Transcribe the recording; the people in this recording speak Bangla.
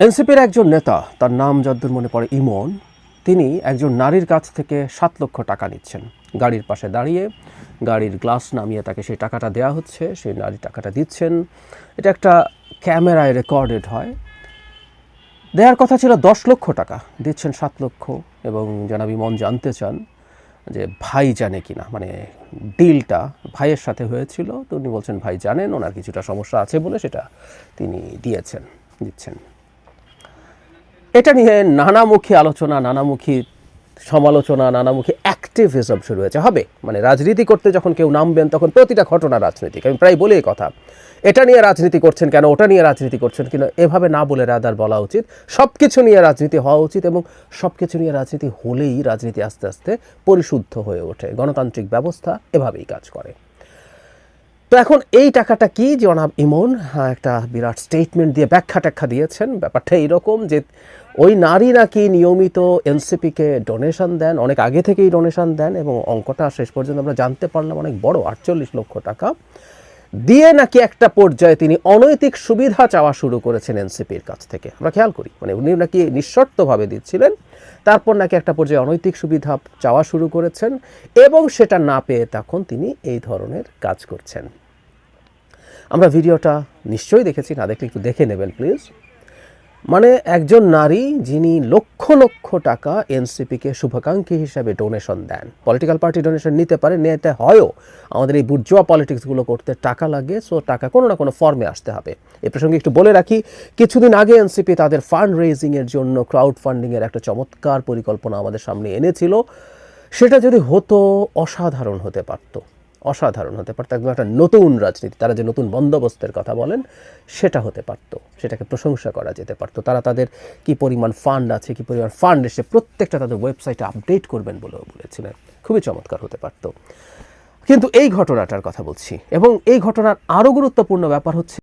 এনসিপির একজন নেতা, তার নাম যদ্দূর মনে পড়ে ইমন, তিনি একজন নারীর কাছ থেকে সাত লক্ষ টাকা নিচ্ছেন। গাড়ির পাশে দাঁড়িয়ে গাড়ির গ্লাস নামিয়ে তাকে সেই টাকাটা দেওয়া হচ্ছে, সেই নারী টাকাটা দিচ্ছেন। এটা একটা ক্যামেরায় রেকর্ডেড হয়। দেওয়ার কথা ছিল দশ লক্ষ টাকা, দিচ্ছেন সাত লক্ষ এবং জনাব ইমন জানতে চান যে ভাই জানে কি না মানে ডিলটা ভাইয়ের সাথে হয়েছিল, তো উনি বলছেন, ভাই জানেন, ওনার কিছুটা সমস্যা আছে বলে সেটা তিনি দিয়েছেন, দিচ্ছেন। এটা নিয়ে নানামুখী আলোচনা, নানামুখী সমালোচনা, নানামুখী অ্যাক্টিভিজম শুরু হয়েছে। হবে মানে রাজনীতি করতে যখন কেউ নামবেন, তখন প্রতিটা ঘটনা রাজনৈতিক। আমি প্রায় বলি কথা। এটা নিয়ে রাজনীতি করছেন কেন, ওটা নিয়ে রাজনীতি করছেন কিনা, এভাবে না বলে রাদার বলা উচিত। সব কিছু নিয়ে রাজনীতি হওয়া উচিত এবং সব কিছু নিয়ে রাজনীতি হলেই রাজনীতি আস্তে আস্তে পরিশুদ্ধ হয়ে ওঠে। গণতান্ত্রিক ব্যবস্থা এভাবেই কাজ করে। তো এখন এই টাকাটা কি? জনাব ইমন হ্যাঁ, একটা বিরাট স্টেটমেন্ট দিয়ে ব্যাখ্যা ট্যাখ্যা দিয়েছেন। ব্যাপারটা এইরকম যে ওই নারী নাকি নিয়মিত এনসিপিকে ডোনেশন দেন অনেক আগে থেকেই ডোনেশন দেন এবং অঙ্কটা শেষ পর্যন্ত আমরা জানতে পারলাম অনেক বড় আটচল্লিশ লক্ষ টাকা। দিয়ে নাকি একটা পর্যায়ে তিনি অনৈতিক সুবিধা চাওয়া শুরু করেছেন এনসিপির কাছ থেকে। আমরা খেয়াল করি মানে উনি নাকি নিঃশর্তভাবে দিচ্ছিলেন। তারপর নাকি একটা পর্যায়ে অনৈতিক সুবিধা চাওয়া শুরু করেছেন এবং সেটা না পেয়ে তখন তিনি এই ধরনের কাজ করছেন। আমরা ভিডিওটা নিশ্চয়ই দেখেছি, না দেখলে একটু দেখে নেবেন, প্লিজ। মানে একজন নারী যিনি লক্ষ লক্ষ টাকা এনসিপিকে শুভাকাঙ্ক্ষী হিসাবে ডোনেশন দেন। পলিটিক্যাল পার্টি ডোনেশন নিতে পারে, নিতে হয়ও। আমাদের এই বুর্জোয়া পলিটিক্সগুলো করতে টাকা লাগে, সো টাকা কোনো না কোনো ফর্মে আসতে হবে। এ প্রসঙ্গে একটু বলে রাখি, কিছুদিন আগে এনসিপি তাদের ফান্ড রেজিংয়ের জন্য ক্রাউড ফান্ডিংয়ের একটা চমৎকার পরিকল্পনা আমাদের সামনে এনেছিল। সেটা যদি হতো, অসাধারণ হতে পারতো। অসাধারণ হতে পারত, একদম একটা নতুন রাজনীতি, তারা যে নতুন বন্দোবস্তের কথা বলেন, সেটা হতে পারত, সেটাকে প্রশংসা করা যেতে পারত। তারা তাদের কি পরিমাণ ফান্ড আছে, কি পরিমাণ ফান্ড এসে প্রত্যেকটা তাদের ওয়েবসাইটে আপডেট করবেন বলেও বলেছিলেন, খুবই চমৎকার হতে পারত। কিন্তু এই ঘটনাটার কথা বলছি, এবং এই ঘটনার আরও গুরুত্বপূর্ণ ব্যাপার হচ্ছে